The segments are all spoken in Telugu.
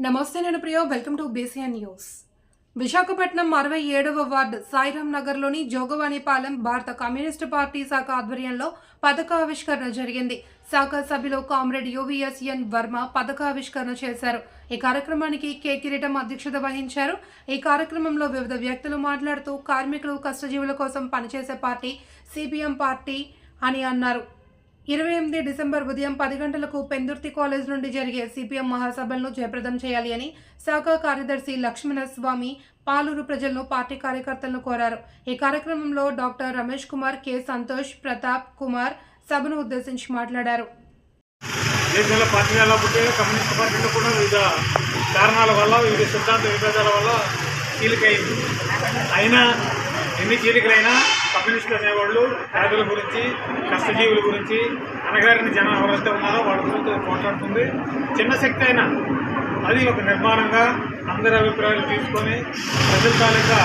నమస్తే నేను Priyo welcome to BCN news Visakhapatnam అరవై ఏడవ వార్డు సాయిరాం నగర్లోని జోగవాణిపాలెం భారత కమ్యూనిస్టు పార్టీ శాఖ ఆధ్వర్యంలో పథకావిష్కరణ జరిగింది. శాఖ సభ్యులు కామ్రేడ్ యువిఎస్ఎన్ వర్మ పథకావిష్కరణ చేశారు. ఈ కార్యక్రమానికి కె కిరీటం అధ్యక్షత వహించారు. ఈ కార్యక్రమంలో వివిధ వ్యక్తులు మాట్లాడుతూ కార్మికులు కష్టజీవుల కోసం పనిచేసే పార్టీ సిపిఎం పార్టీ అని అన్నారు. ఇరవై ఎనిమిది డిసెంబర్ ఉదయం పది గంటలకు పెందుర్తి కాలేజ్ నుండి జరిగే సిపిఎం మహాసభలను జయప్రదం చేయాలి అని శాఖ కార్యదర్శి లక్ష్మణ పాలూరు ప్రజలను పార్టీ కార్యకర్తలను కోరారు. ఈ కార్యక్రమంలో డాక్టర్ రమేష్ కుమార్ కె సంతోష్ ప్రతాప్ కుమార్ సభను ఉద్దేశించి మాట్లాడారు. దేశంలో పార్టీ ఎలా పుట్టే కమ్యూనిస్ట్ పార్టీలో కూడా వివిధ కారణాల వల్ల వివిధ సిద్ధాంత విభేదాల వల్ల చీలికైంది అయినా ఎన్ని చీలికలైనా కమ్యూనిస్టులు అనేవాళ్ళు పేదల గురించి కష్టజీవుల గురించి అనగారిన జనం ఎవరైతే ఉన్నారో వాళ్ళ గురించి పోట్లాడుతుంది చిన్న శక్తి అయినా అది ఒక నిర్మాణంగా అందరి అభిప్రాయాలు తీసుకొని ప్రజల తాలూకా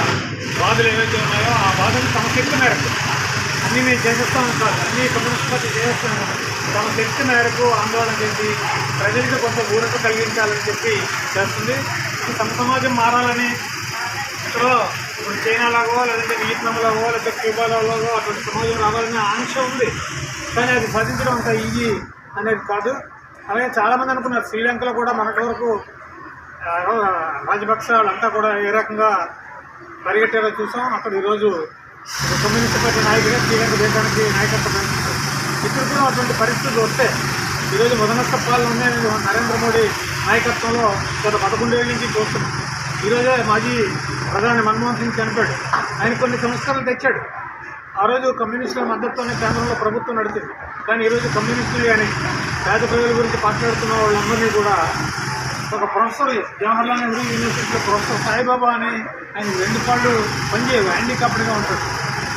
బాధలు ఏవైతే ఉన్నాయో ఆ బాధలు తమ శక్తి మేరకు అన్నీ మేము చేసేస్తాం సార్. అన్నీ కమ్యూనిస్ట్ పార్టీ చేసేస్తాం తమ శక్తి మేరకు ఆందోళన చేసి ప్రజలకు కొంత ఊరట కలిగించాలని చెప్పి చేస్తుంది. ఈ తమ సమాజం మారాలని సో ఇప్పుడు చైనాలాగో లేదంటే వియత్నాంలాగో లేకపోతే క్యూబాలాగో అటువంటి సమాజం రావాలనే ఆంక్ష ఉంది. కానీ అది సాధించడం అంత ఈజీ అనేది కాదు. అలాగే చాలామంది అనుకున్నారు శ్రీలంకలో కూడా మనటి వరకు రాజపక్ష వాళ్ళంతా కూడా ఏ రకంగా పరిగెట్టేలా చూసాం. అక్కడ ఈరోజు కమ్యూనిస్ట్ పార్టీ నాయకుడే శ్రీలంక దేశానికి నాయకత్వం ఇప్పుడు కూడా అటువంటి పరిస్థితులు వస్తే ఈరోజు మొదనస్త పాలన ఉన్నాయి నరేంద్ర మోడీ నాయకత్వంలో గత పదకొండేళ్ళ నుంచి చూస్తున్నాం. ఈరోజే మాజీ ప్రధాని మన్మోహన్ సింగ్ చనిపోయాడు. ఆయన కొన్ని సంస్కరణలు తెచ్చాడు. ఆ రోజు కమ్యూనిస్టుల మద్దతుతోనే కేంద్రంలో ప్రభుత్వం నడిచింది. కానీ ఈరోజు కమ్యూనిస్టులు కానీ పేద ప్రజల గురించి మాట్లాడుతున్న వాళ్ళందరినీ కూడా ఒక ప్రొఫెసర్ జవహర్లాల్ నెహ్రూ యూనివర్సిటీలో ప్రొఫెసర్ సాయిబాబా అని ఆయన రెండు పాళ్ళు పనిచేయవు హ్యాండికాప్డ్గా ఉంటాడు.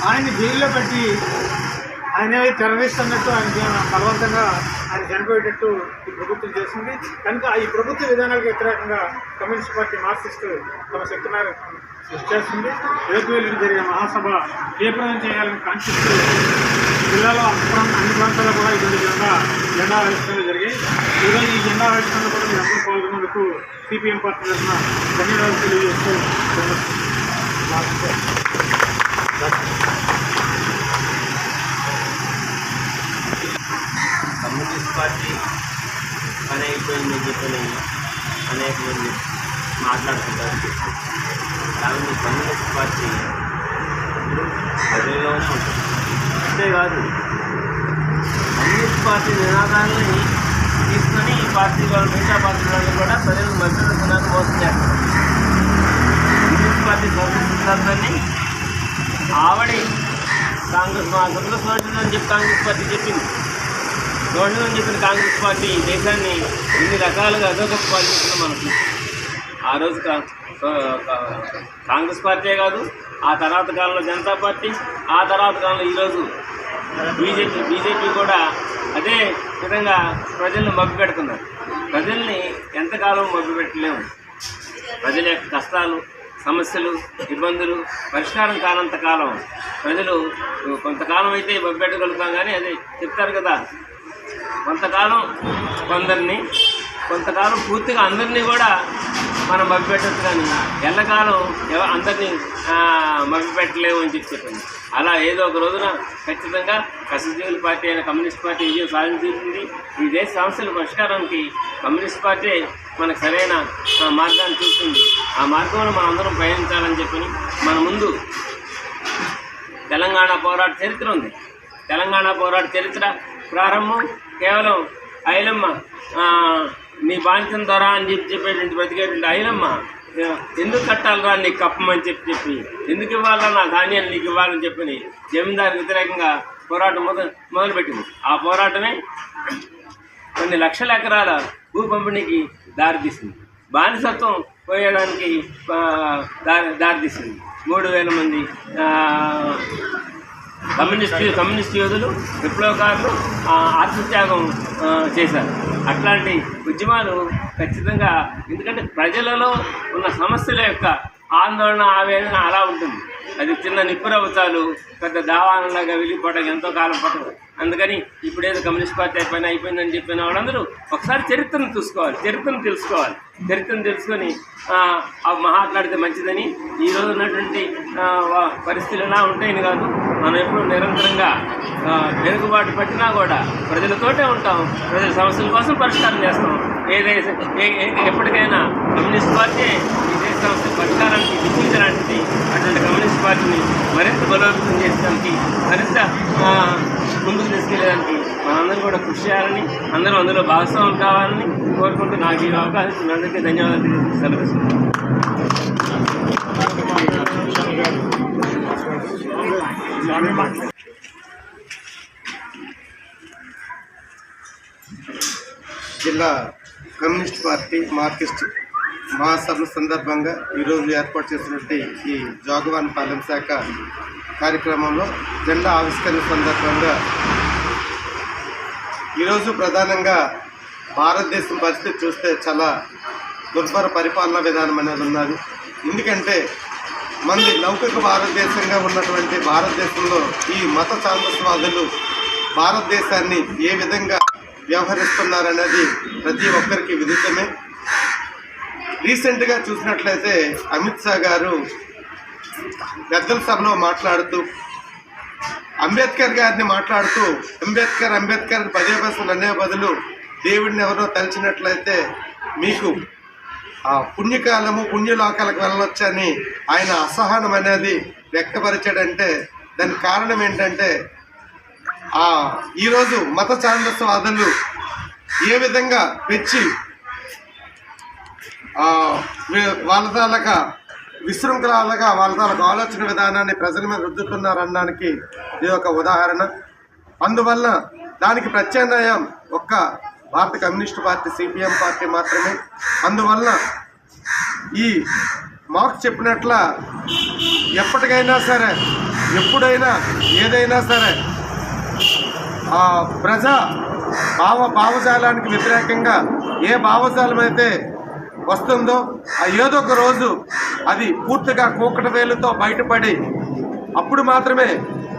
ఆయన్ని జైల్లో పెట్టి ఆయన టెర్రరిస్ట్ అన్నట్టు ఆయన బలవంతంగా ఆయన చనిపోయేటట్టు ఈ ప్రభుత్వం చేసింది. కనుక ఈ ప్రభుత్వ విధానాలకు వ్యతిరేకంగా కమ్యూనిస్ట్ పార్టీ మార్క్సిస్ట్ తమ శక్తి మేర చేస్తుంది రేపు జరిగే మహాసభ తీవ్రం చేయాలని కాంక్షిస్తూ జిల్లాలో అన్ని అన్ని ప్రాంతాల్లో కూడా ఇటువంటి జెండా జెండా ఆవిష్కరణలు జరిగాయి. ఈరోజు ఈ జెండా ఆవిష్కరణ కూడా మీరు అందరూ పాల్గొన్నందుకు సిపిఎం పార్టీ తరఫున ధన్యవాదాలు తెలియజేస్తూ కమ్యూనిస్ట్ పార్టీ పని అయిపోయిందని చెప్పని అనేక మంది మాట్లాడుతుంటారు కాబట్టి కమ్యూనిస్ట్ పార్టీ ప్రజల్లోనే ఉంటుంది. అంతేకాదు కమ్యూనిస్ట్ పార్టీ నినాదాలని తీసుకొని ఈ పార్టీ వాళ్ళు మిగతా పార్టీ వాళ్ళు కూడా ప్రజలు మధ్యలో మోసం చేస్తారు. కమ్యూనిస్ట్ పార్టీ సోషల్ సిద్ధాంతాన్ని ఆవిడ కాంగ్రెస్ మా సొంత సోషల్ అని చెప్పి కాంగ్రెస్ పార్టీ చెప్పింది. దోషం అని చెప్పిన కాంగ్రెస్ పార్టీ ఈ దేశాన్ని ఇన్ని రకాలుగా అదొక పాలించిన మనకు. ఆ రోజు కా- కాంగ్రెస్ పార్టీ కాదు ఆ తర్వాత కాలంలో జనతా పార్టీ ఆ తర్వాత కాలంలో ఈరోజు బీజేపీ బీజేపీ కూడా అదే విధంగా ప్రజల్ని మభ్యపెడుతున్నారు ప్రజల్ని ఎంతకాలం మభ్యపెట్టలేము ప్రజల యొక్క కష్టాలు సమస్యలు ఇబ్బందులు పరిష్కారం కానంత కాలం ప్రజలు కొంతకాలం అయితే మభ్యపెట్టగలుగుతాం కానీ అదే చెప్తారు కదా కొంతకాలం కొందరిని కొంతకాలం పూర్తిగా అందరినీ కూడా మనం మభ్యపెట్టచ్చు కానీ ఎల్లకాలం ఎవ అందరినీ మభ్యపెట్టలేము అని చెప్పి చెప్పింది అలా ఏదో ఒక రోజున ఖచ్చితంగా కష్టజీవుల పార్టీ అయిన కమ్యూనిస్ట్ పార్టీ విజయం సాధించింది. ఈ దేశ సమస్యల పరిష్కారానికి కమ్యూనిస్ట్ పార్టీ మనకు సరైన మార్గాన్ని చూస్తుంది. ఆ మార్గంలో మనం అందరం ప్రయాణించాలని చెప్పి మన ముందు తెలంగాణ పోరాట చరిత్ర ఉంది. తెలంగాణ పోరాట చరిత్ర ప్రారంభం కేవలం ఐలమ్మ నీ బాంఛం ద్వారా అని చెప్పి చెప్పేటువంటి బతికేటువంటి ఐలమ్మ. ఎందుకు కట్టాలరా నీకు కప్పమని చెప్పి చెప్పి. ఎందుకు ఇవ్వాలా నా ధాన్యాన్ని నీకు ఇవ్వాలని చెప్పని జమీందారు వ్యతిరేకంగా పోరాటం మొదలు మొదలుపెట్టింది. ఆ పోరాటమే కొన్ని లక్షల ఎకరాల భూ పంపిణీకి దారితీసింది బానిసత్వం పోయడానికి దారి దారితీసింది మూడు వేల మంది కమ్యూనిస్ట్ కమ్యూనిస్ట్ యోధులు విప్లవకారులు ఆత్మత్యాగం చేశారు. అట్లాంటి ఉద్యమాలు ఖచ్చితంగా ఎందుకంటే ప్రజలలో ఉన్న సమస్యల యొక్క ఆందోళన ఆవేదన అలా ఉంటుంది. అది చిన్న నిప్పురవతాలు పెద్ద దావానలాగా వెళ్ళిపోవడం ఎంతో కాలం పట్టదు. అందుకని ఇప్పుడేదో కమ్యూనిస్ట్ పార్టీ అయిపోయినా అయిపోయిందని చెప్పిన వాళ్ళందరూ ఒకసారి చరిత్రను చూసుకోవాలి చరిత్రను తెలుసుకోవాలి. చరిత్రను తెలుసుకొని ఆ, మాట్లాడితే మంచిదని. ఈ ఉన్నటువంటి పరిస్థితులు ఎలా ఉంటాయని కాదు. మనం ఎప్పుడు నిరంతరంగా వెనుకబాటు పట్టినా కూడా ప్రజలతోటే ఉంటాం. ప్రజల సమస్యల కోసం పరిష్కారం చేస్తాం. ఏదైతే ఎప్పటికైనా కమ్యూనిస్ట్ పార్టీ ఈ దేశ సమస్య పరిష్కారానికి దిశించడానికి అటువంటి కమ్యూనిస్ట్ పార్టీని మరింత బలోపేతం చేయడానికి మరింత ముందుకు తీసుకెళ్ళడానికి మనందరం కూడా కృషి చేయాలని అందరూ అందులో భాగస్వాములు కావాలని కోరుకుంటూ నాకు ఈ అవకాశం ఇచ్చిన అందరికీ ధన్యవాదాలు సెలవు జిల్లా కమ్యూనిస్ట్ పార్టీ మార్కిస్ట్ మహాసభ సందర్భంగా ఈరోజు ఏర్పాటు చేసినటువంటి ఈ జోగవాన్ పాలెం శాఖ కార్యక్రమంలో జెండా ఆవిష్కరణ సందర్భంగా ఈరోజు ప్రధానంగా భారతదేశం పరిస్థితి చూస్తే చాలా దుర్భర పరిపాలనా విధానం అనేది ఉన్నది. ఎందుకంటే మనది లౌకిక భారతదేశంగా ఉన్నటువంటి భారతదేశంలో ఈ మత సాంతస్వాదులు భారతదేశాన్ని ఏ విధంగా వ్యవహరిస్తున్నారనేది ప్రతి ఒక్కరికి విదితమే. రీసెంట్గా చూసినట్లయితే అమిత్ షా గారు పెద్దల సభలో మాట్లాడుతూ అంబేద్కర్ గారిని మాట్లాడుతూ అంబేద్కర్ అంబేద్కర్ పదే పదే అనే బదులు దేవుడిని ఎవరో తలిచినట్లయితే మీకు ఆ పుణ్యకాలము పుణ్యలోకాలకు వెళ్ళొచ్చని ఆయన అసహనం అనేది వ్యక్తపరిచాడంటే దానికి కారణం ఏంటంటే ఈరోజు మత ఛాందస్వాదులు ఏ విధంగా పెంచి వాళ్ళ తాలూకా విశృంఖలాలుగా వాళ్ళ తాలూకా ఆలోచన విధానాన్ని ప్రజల మీద రుద్దుతున్నారనడానికి ఇది ఒక ఉదాహరణ. అందువల్ల దానికి ప్రత్యామ్నాయం ఒక్క భారత కమ్యూనిస్ట్ పార్టీ సిపిఎం పార్టీ మాత్రమే. అందువల్ల ఈ మాకు చెప్పినట్ల ఎప్పటికైనా సరే ఎప్పుడైనా ఏదైనా సరే ప్రజా భావ భావజాలానికి వ్యతిరేకంగా ఏ భావజాలం అయితే వస్తుందో ఏదో ఒక రోజు అది పూర్తిగా కూకట వేలుతో బయటపడి అప్పుడు మాత్రమే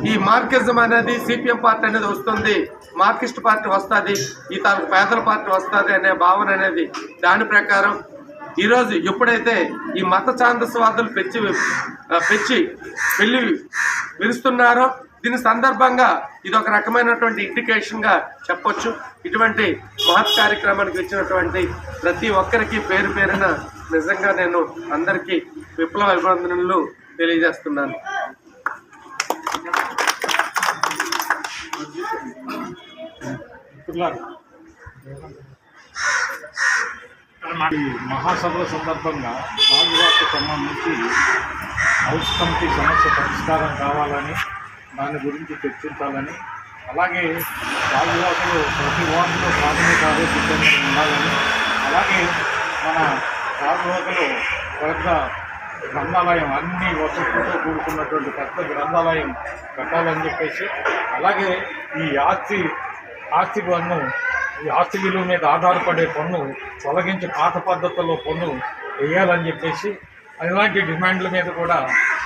ఈ మార్కిజం అనేది సిపిఎం పార్టీ అనేది వస్తుంది మార్కిస్ట్ పార్టీ వస్తుంది ఈ తాలూకు పేదల పార్టీ వస్తుంది అనే భావన అనేది దాని ప్రకారం ఈరోజు ఎప్పుడైతే ఈ మత ఛాందస్వాదులు పెంచి పెంచి పెళ్ళి విరుస్తున్నారో దీని సందర్భంగా ఇది ఒక రకమైనటువంటి ఇండికేషన్గా చెప్పొచ్చు. ఇటువంటి మహత్ కార్యక్రమానికి వచ్చినటువంటి ప్రతి ఒక్కరికి పేరు పేరున నిజంగా నేను అందరికీ విప్లవ అభినందనలు తెలియజేస్తున్నాను. మహాసభల సందర్భంగా రాజువాకు సంబంధించి హౌస్ కమిటీ సమస్య పరిష్కారం కావాలని దాని గురించి చర్చించాలని. అలాగే రాజువాకులు ప్రతి వార్డులో ప్రాథమిక ఆరోగ్య కేంద్రం ఉండాలని. అలాగే మన రాజువాకులు పెద్ద గ్రంథాలయం అన్ని వసతులతో కూడుకున్నటువంటి పెద్ద గ్రంథాలయం కట్టాలని చెప్పేసి అలాగే ఈ ఆస్తి ఆస్తి పన్ను ఈ ఆస్తి విలువ మీద ఆధారపడే పన్ను తొలగించి పాత పద్ధతుల్లో పన్ను వేయాలని చెప్పేసి అలాంటి డిమాండ్ల మీద కూడా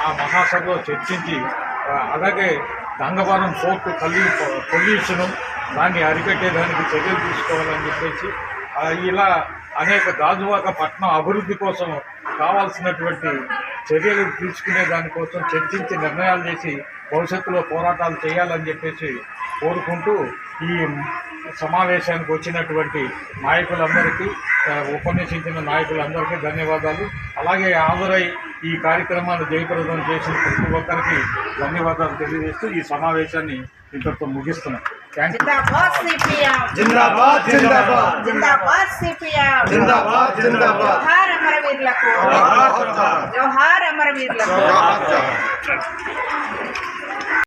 ఆ మహాసభలో చర్చించి అలాగే గంగవరం పోర్టు కలి పొల్యూషను దాన్ని అరికట్టేదానికి చర్యలు తీసుకోవాలని చెప్పేసి ఇలా అనేక గాజువాక పట్టణం అభివృద్ధి కోసం కావాల్సినటువంటి చర్యలు తీసుకునే దానికోసం చర్చించి నిర్ణయాలు చేసి భవిష్యత్తులో పోరాటాలు చేయాలని చెప్పేసి కోరుకుంటూ ఈ సమావేశానికి వచ్చినటువంటి నాయకులందరికీ ఉపన్యసించిన నాయకులందరికీ ధన్యవాదాలు. అలాగే హాజరై ఈ కార్యక్రమాన్ని జయప్రదం చేసిన ప్రతి ఒక్కరికి ధన్యవాదాలు తెలియజేస్తూ ఈ సమావేశాన్ని ఇంతటితో ముగిస్తున్నాం.